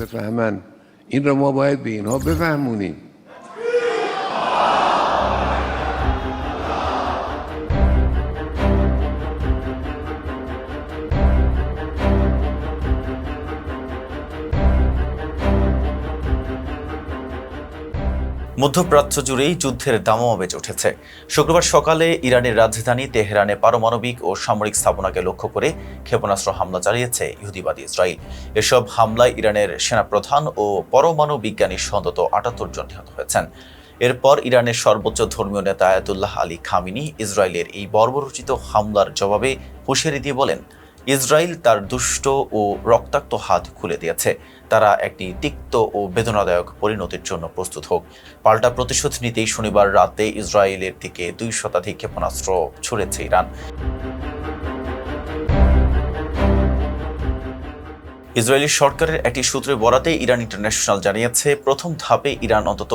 بفهمن. این را ما باید به اینها بفهمونیم. মধ্যপ্রাচ্য জুড়েই যুদ্ধের দামামা বেজে উঠেছে। শুক্রবার সকালে ইরানের রাজধানী তেহরানে পারমাণবিক ও সামরিক স্থাপনাকে লক্ষ্য করে ক্ষেপণাস্ত্র হামলা চালিয়েছে ইহুদিবাদী ইসরায়েল এসব হামলায় ইরানের সেনাপ্রধান ও পরমাণু বিজ্ঞানী সন্তত আটাত্তর জন নিহত হয়েছেন। এরপর ইরানের সর্বোচ্চ ধর্মীয় নেতা আয়াতুল্লাহ আলী খামিনি ইসরায়েলের এই বর্বরচিত হামলার জবাবে হুঁশিয়ারি দিয়ে বলেন ইসরায়েল তার দুষ্ট ও রক্তাক্ত হাত খুলে দিয়েছে। তারা একটি তিক্ত ও বেদনাদায়ক পরিণতির জন্য প্রস্তুত হোক। পাল্টা প্রতিশোধ নিতেই শনিবার রাতে ইসরায়েলের দিকে দুই শতাধিক ক্ষেপণাস্ত্র ছুড়েছে ইরান। ইসরায়েলি সরকারের একটি সূত্রে বরাতে ইরান ইন্টারন্যাশনাল জানিয়েছে, প্রথম ধাপে ইরান অন্তত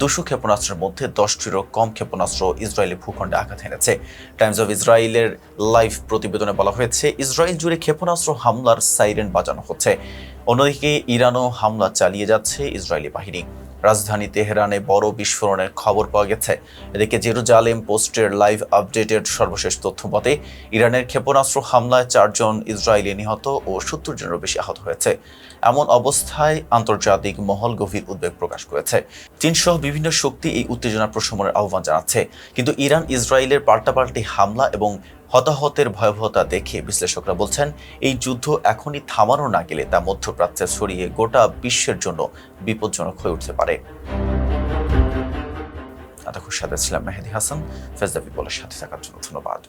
দুশো ক্ষেপণাস্ত্রের মধ্যে দশটিরও কম ক্ষেপণাস্ত্র ইসরায়েলি ভূখণ্ডে আঘাত এনেছে। টাইমস অফ ইসরায়েলের লাইভ প্রতিবেদনে বলা হয়েছে, ইসরায়েল জুড়ে ক্ষেপণাস্ত্র হামলার সাইরেন বাজানো হচ্ছে। অন্যদিকে ইরানও হামলা চালিয়ে যাচ্ছে ইসরায়েলি বাহিনী। রাজধানী তেহরানে বড় বিস্ফোরণের খবর পাওয়া গেছে। এদিকে জেরুজালেম পোস্টের লাইভ আপডেটেড সর্বশেষ তথ্য মতে, ইরানের ক্ষেপণাস্ত্র হামলায় চারজন ইসরায়েলি নিহত ও সত্তর জনেরও বেশি আহত হয়েছে। এমন অবস্থায় আন্তর্জাতিক মহল গভীর উদ্বেগ প্রকাশ করেছে। চীন সহ বিভিন্ন শক্তি এই উত্তেজনা প্রশমনের আহ্বান জানাচ্ছে। কিন্তু ইরান ইসরায়েলের পাল্টাপাল্টি হামলা এবং হতাহতের ভয়াবহতা দেখে বিশ্লেষকরা বলছেন, এই যুদ্ধ এখনই থামানো না গেলে তা মধ্যপ্রাচ্যে ছড়িয়ে গোটা বিশ্বের জন্য বিপজ্জনক হয়ে উঠতে পারে। এতক্ষণ সাথে ছিলাম মেহেদি হাসান ফেজদাবি বলার সাথে থাকার জন্য ধন্যবাদ।